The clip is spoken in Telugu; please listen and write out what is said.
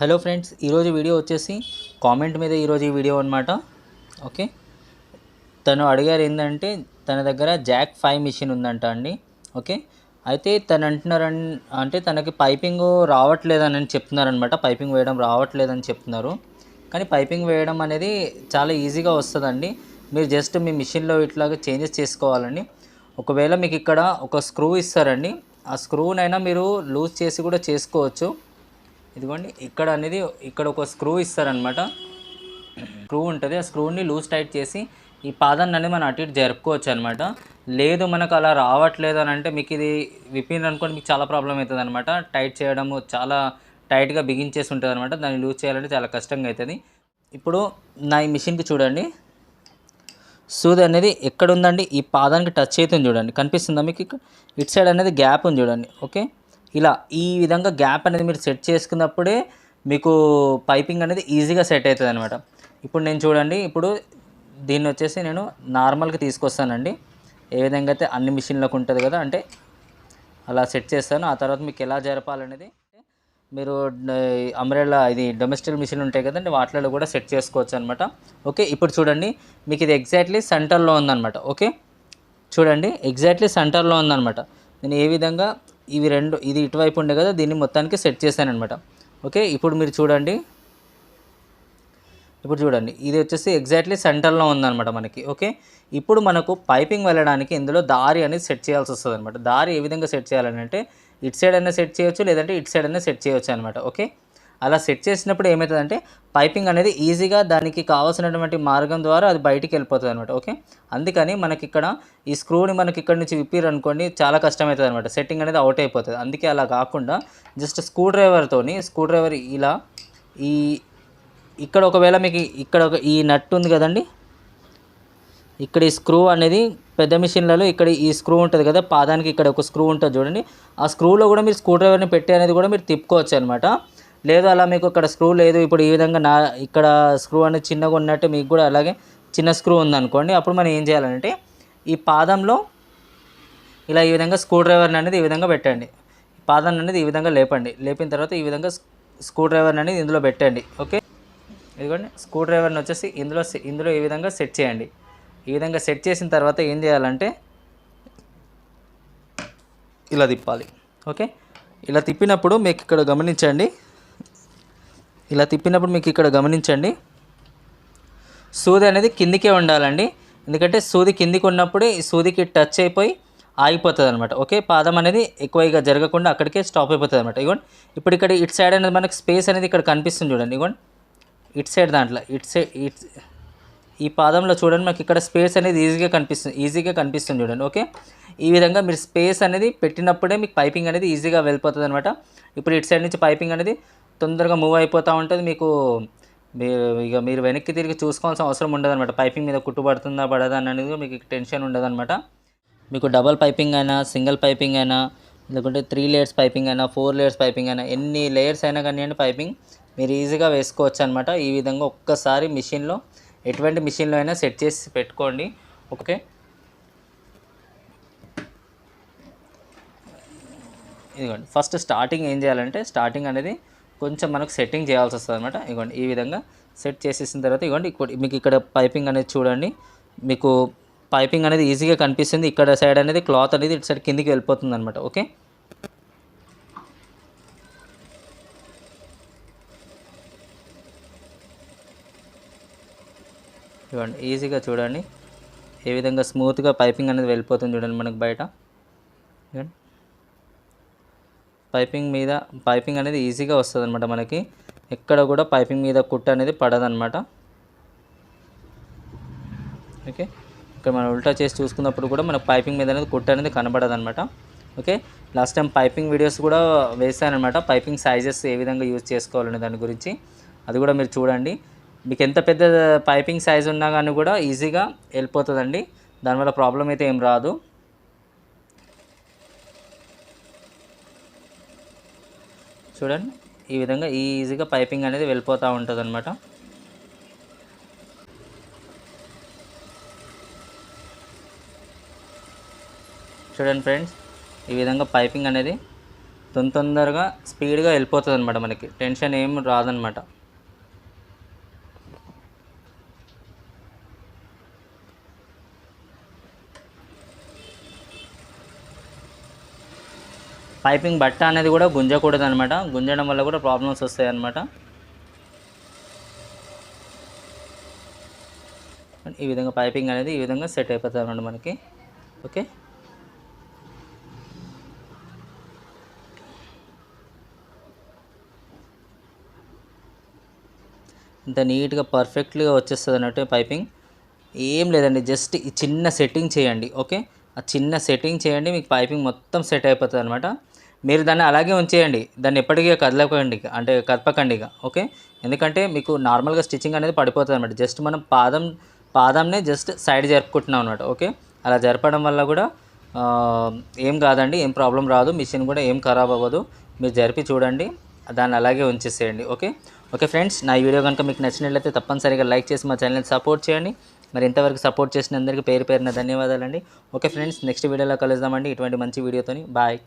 హలో ఫ్రెండ్స్ ఈరోజు వీడియో వచ్చేసి కామెంట్ మీద ఈరోజు ఈ వీడియో అనమాట ఓకే? తను అడిగారు ఏంటంటే తన దగ్గర జాక్ ఫైవ్ మిషన్ ఉందంట అండి. ఓకే? అయితే తను అంటున్నారు అన్- అంటే తనకి పైపింగ్ రావట్లేదని చెప్తున్నారనమాట పైపింగ్ వేయడం రావట్లేదని చెప్తున్నారు. కానీ పైపింగ్ వేయడం అనేది చాలా ఈజీగా వస్తుందండి. మీరు జస్ట్ మీ మిషన్లో ఇట్లాగా చేంజెస్ చేసుకోవాలండి. ఒకవేళ మీకు ఇక్కడ ఒక స్క్రూ ఇస్తారండి. ఆ స్క్రూనైనా మీరు లూజ్ చేసి కూడా చేసుకోవచ్చు. ఇదిగోండి ఇక్కడ అనేది ఇక్కడ ఒక స్క్రూ ఇస్తారనమాట. స్క్రూ ఉంటుంది ఆ స్క్రూని లూజ్ టైట్ చేసి ఈ పాదాన్ని అనేది మనం అటు ఇటు జరుపుకోవచ్చు అనమాట లేదు మనకు అలా రావట్లేదు అని అంటే మీకు ఇది విప్పింది అనుకోండి మీకు చాలా ప్రాబ్లం అవుతుంది అనమాట టైట్ చేయడము చాలా టైట్గా బిగించేసి ఉంటుంది అనమాట దాన్ని లూజ్ చేయాలంటే చాలా కష్టంగా అవుతుంది. ఇప్పుడు నా ఈ మిషన్కి చూడండి. సూది అనేది ఎక్కడ ఉందండి? ఈ పాదానికి టచ్ అవుతుంది చూడండి. కనిపిస్తుందా మీకు ఇక్కడ? ఇటు సైడ్ అనేది గ్యాప్ ఉంది చూడండి. ఓకే ఇలా ఈ విధంగా గ్యాప్ అనేది మీరు సెట్ చేసుకున్నప్పుడే మీకు పైపింగ్ అనేది ఈజీగా సెట్ అవుతుంది అనమాట ఇప్పుడు నేను చూడండి ఇప్పుడు దీన్ని వచ్చేసి నేను నార్మల్గా తీసుకొస్తానండి. ఏ విధంగా అయితే అన్ని మిషన్లకు ఉంటుంది కదా అంటే అలా సెట్ చేస్తాను. ఆ తర్వాత మీకు ఎలా జరపాలనేది మీరు అంబ్రెల్లా ఇది డొమెస్టిక్ మిషన్ ఉంటాయి కదండి వాటిలో కూడా సెట్ చేసుకోవచ్చు అనమాట ఓకే ఇప్పుడు చూడండి మీకు ఇది ఎగ్జాక్ట్లీ సెంటర్లో ఉందన్నమాట. ఓకే చూడండి ఎగ్జాక్ట్లీ సెంటర్లో ఉందన్నమాట. నేను ఏ విధంగా ఇవి రెండు ఇది ఇటువైపు ఉండే కదా దీన్ని మొత్తానికి సెట్ చేశాను అనమాట ఓకే ఇప్పుడు మీరు చూడండి. ఇప్పుడు చూడండి. ఇది వచ్చేసి ఎగ్జాక్ట్లీ సెంటర్లో ఉందన్నమాట మనకి. ఓకే ఇప్పుడు మనకు పైపింగ్ వెళ్ళడానికి ఇందులో దారి అనేది సెట్ చేయాల్సి వస్తుంది అనమాట దారి ఏ విధంగా సెట్ చేయాలని అంటే ఇటు సైడ్ అయినా సెట్ చేయొచ్చు లేదంటే ఇటు సైడ్ అయినా సెట్ చేయొచ్చు అనమాట ఓకే అలా సెట్ చేసినప్పుడు ఏమవుతుందంటే పైపింగ్ అనేది ఈజీగా దానికి కావాల్సినటువంటి మార్గం ద్వారా అది బయటికి వెళ్ళిపోతుంది అనమాట ఓకే? అందుకని మనకి ఇక్కడ ఈ స్క్రూని మనకి ఇక్కడ నుంచి విప్పిరు అనుకోండి చాలా కష్టమవుతుంది అనమాట సెట్టింగ్ అనేది అవుట్ అయిపోతుంది. అందుకే అలా కాకుండా జస్ట్ స్క్రూ డ్రైవర్తోని స్క్రూ డ్రైవర్ ఇలా ఈ ఇక్కడ ఒకవేళ మీకు ఇక్కడ ఒక ఈ నట్ ఉంది కదండి? ఇక్కడ ఈ స్క్రూ అనేది పెద్ద మిషన్లలో ఇక్కడ ఈ స్క్రూ ఉంటుంది కదా పాదానికి ఇక్కడ ఒక స్క్రూ ఉంటుంది చూడండి. ఆ స్క్రూలో కూడా మీరు స్క్రూ డ్రైవర్ని పెట్టి అనేది కూడా మీరు తిప్పుకోవచ్చు అనమాట లేదు అలా మీకు ఇక్కడ స్క్రూ లేదు. ఇప్పుడు ఈ విధంగా నా ఇక్కడ స్క్రూ అనేది చిన్నగా ఉన్నట్టు మీకు కూడా అలాగే చిన్న స్క్రూ ఉందనుకోండి. అప్పుడు మనం ఏం చేయాలంటే ఈ పాదంలో ఇలా ఈ విధంగా స్క్రూ డ్రైవర్ని అనేది ఈ విధంగా పెట్టండి. పాదాన్ని అనేది ఈ విధంగా లేపండి. లేపిన తర్వాత ఈ విధంగా స్క్రూ డ్రైవర్ని అనేది ఇందులో పెట్టండి. ఓకే? ఇదిగోండి. స్క్రూ డ్రైవర్ని వచ్చేసి ఇందులో ఇందులో ఈ విధంగా సెట్ చేయండి. ఈ విధంగా సెట్ చేసిన తర్వాత ఏం చేయాలంటే ఇలా తిప్పాలి. ఓకే? ఇలా తిప్పినప్పుడు మీకు ఇక్కడ గమనించండి. ఇలా తిప్పినప్పుడు మీకు ఇక్కడ గమనించండి. సూది అనేది కిందికే ఉండాలండి. ఎందుకంటే సూది కిందికి ఉన్నప్పుడే ఈ సూదికి టచ్ అయిపోయి ఆగిపోతుంది అనమాట ఓకే? పాదం అనేది ఎక్కువ ఇక జరగకుండా అక్కడికే స్టాప్ అయిపోతుంది అనమాట ఇగోండి. ఇప్పుడు ఇక్కడ ఇటు సైడ్ అనేది మనకి స్పేస్ అనేది ఇక్కడ కనిపిస్తుంది చూడండి. ఇగోండి. ఇటు సైడ్ దాంట్లో ఇటు సైడ్ ఇట్ ఈ పాదంలో చూడండి మనకి ఇక్కడ స్పేస్ అనేది ఈజీగా కనిపిస్తుంది ఈజీగా కనిపిస్తుంది చూడండి. ఓకే? ఈ విధంగా మీరు స్పేస్ అనేది పెట్టినప్పుడే మీకు పైపింగ్ అనేది ఈజీగా వెళ్ళిపోతుంది అనమాట ఇప్పుడు ఇటు సైడ్ నుంచి పైపింగ్ అనేది తొందరగా మూవ్ అయిపోతూ ఉంటుంది. మీకు మీరు ఇక మీరు వెనక్కి తిరిగి చూసుకోవాల్సిన అవసరం ఉండదు అనమాట పైపింగ్ మీద కుట్టుబడుతుందా పడదా అనేది మీకు టెన్షన్ ఉండదు అనమాట మీకు డబల్ పైపింగ్ అయినా సింగిల్ పైపింగ్ అయినా లేకుంటే త్రీ లేయర్స్ పైపింగ్ అయినా ఫోర్ లేయర్స్ పైపింగ్ అయినా ఎన్ని లేయర్స్ అయినా కానివ్వండి పైపింగ్ మీరు ఈజీగా వేసుకోవచ్చు అనమాట ఈ విధంగా ఒక్కసారి మిషన్లో ఎటువంటి మిషన్లో అయినా సెట్ చేసి పెట్టుకోండి. ఓకే? ఇదిగోండి. ఫస్ట్ స్టార్టింగ్ ఏం చేయాలంటే స్టార్టింగ్ అనేది కొంచెం మనకు సెట్టింగ్ చేయాల్సి వస్తుంది అనమాట ఇగోండి ఈ విధంగా సెట్ చేసేసిన తర్వాత ఇగోండి మీకు ఇక్కడ పైపింగ్ అనేది చూడండి. మీకు పైపింగ్ అనేది ఈజీగా కనిపిస్తుంది. ఇక్కడ సైడ్ అనేది క్లాత్ అనేది ఇటు సైడ్ కిందికి వెళ్ళిపోతుంది అనమాట ఓకే చూడండి ఈజీగా చూడండి. ఏ విధంగా స్మూత్గా పైపింగ్ అనేది వెళ్ళిపోతుంది చూడండి మనకు బయట. చూడండి పైపింగ్ మీద పైపింగ్ అనేది ఈజీగా వస్తుంది అనమాట మనకి. ఎక్కడ కూడా పైపింగ్ మీద కుట్ట అనేది పడదనమాట ఓకే? ఇక్కడ మనం ఉల్టా చేసి చూసుకున్నప్పుడు కూడా మనకు పైపింగ్ మీద అనేది కుట్ట అనేది కనబడదనమాట okay? Last time piping videos కూడా వేసానమాట పైపింగ్ సైజెస్ ఏ విధంగా యూజ్ చేసుకోవాలనే దాని గురించి. అది కూడా మీరు చూడండి. మీకు ఎంత పెద్ద పైపింగ్ సైజ్ ఉన్నా కానీ కూడా ఈజీగా వెళ్ళిపోతుందండి. దానివల్ల ప్రాబ్లం అయితే ఏం రాదు. చూడండి. ఈ విధంగా ఈజీగా పైపింగ్ అనేది వెళ్ళిపోతూ ఉంటుంది అనమాట చూడండి ఫ్రెండ్స్ ఈ విధంగా పైపింగ్ అనేది తొందరగా స్పీడ్గా వెళ్ళిపోతుంది అనమాట మనకి. టెన్షన్ ఏం రాదనమాట పైపింగ్ బట్ట అనేది కూడా గుంజకూడదు అనమాట గుంజడం వల్ల కూడా ప్రాబ్లమ్స్ వస్తాయి అనమాట ఈ విధంగా పైపింగ్ అనేది ఈ విధంగా సెట్ అయిపోతుంది అనమాట మనకి. ఓకే? ఇంత నీట్గా పర్ఫెక్ట్గా వచ్చేస్తుంది అన్నట్టు పైపింగ్. ఏం లేదండి జస్ట్ ఈ చిన్న సెట్టింగ్ చేయండి ఓకే? ఆ చిన్న సెట్టింగ్ చేయండి మీకు పైపింగ్ మొత్తం సెట్ అయిపోతుంది అనమాట మీరు దాన్ని అలాగే ఉంచేయండి. దాన్ని ఎప్పటికీ కదలకండి. ఇక. అంటే కదపకండి ఇక. ఓకే? ఎందుకంటే మీకు నార్మల్గా స్టిచ్చింగ్ అనేది పడిపోతుంది అనమాట జస్ట్ మనం పాదం పాదంనే జస్ట్ సైడ్ జరుపుకుంటున్నాం అనమాట ఓకే? అలా జరపడం వల్ల కూడా ఏం కాదండి. ఏం ప్రాబ్లం రాదు. మిషన్ కూడా ఏం ఖరాబ్ అవ్వదు. మీరు జరిపి చూడండి. దాన్ని అలాగే ఉంచేసేయండి. ఓకే? ఓకే ఫ్రెండ్స్ నా వీడియో కనుక మీకు నచ్చినట్లయితే తప్పనిసరిగా లైక్ చేసి మా ఛానల్ని సపోర్ట్ చేయండి. మరి ఇంతవరకు సపోర్ట్ చేసిన అందరికీ పేరు పేరున ధన్యవాదాలండి. ఓకే ఫ్రెండ్స్ నెక్స్ట్ వీడియోలో కలుద్దామండి. ఇటువంటి మంచి వీడియోతోని. బాయ్.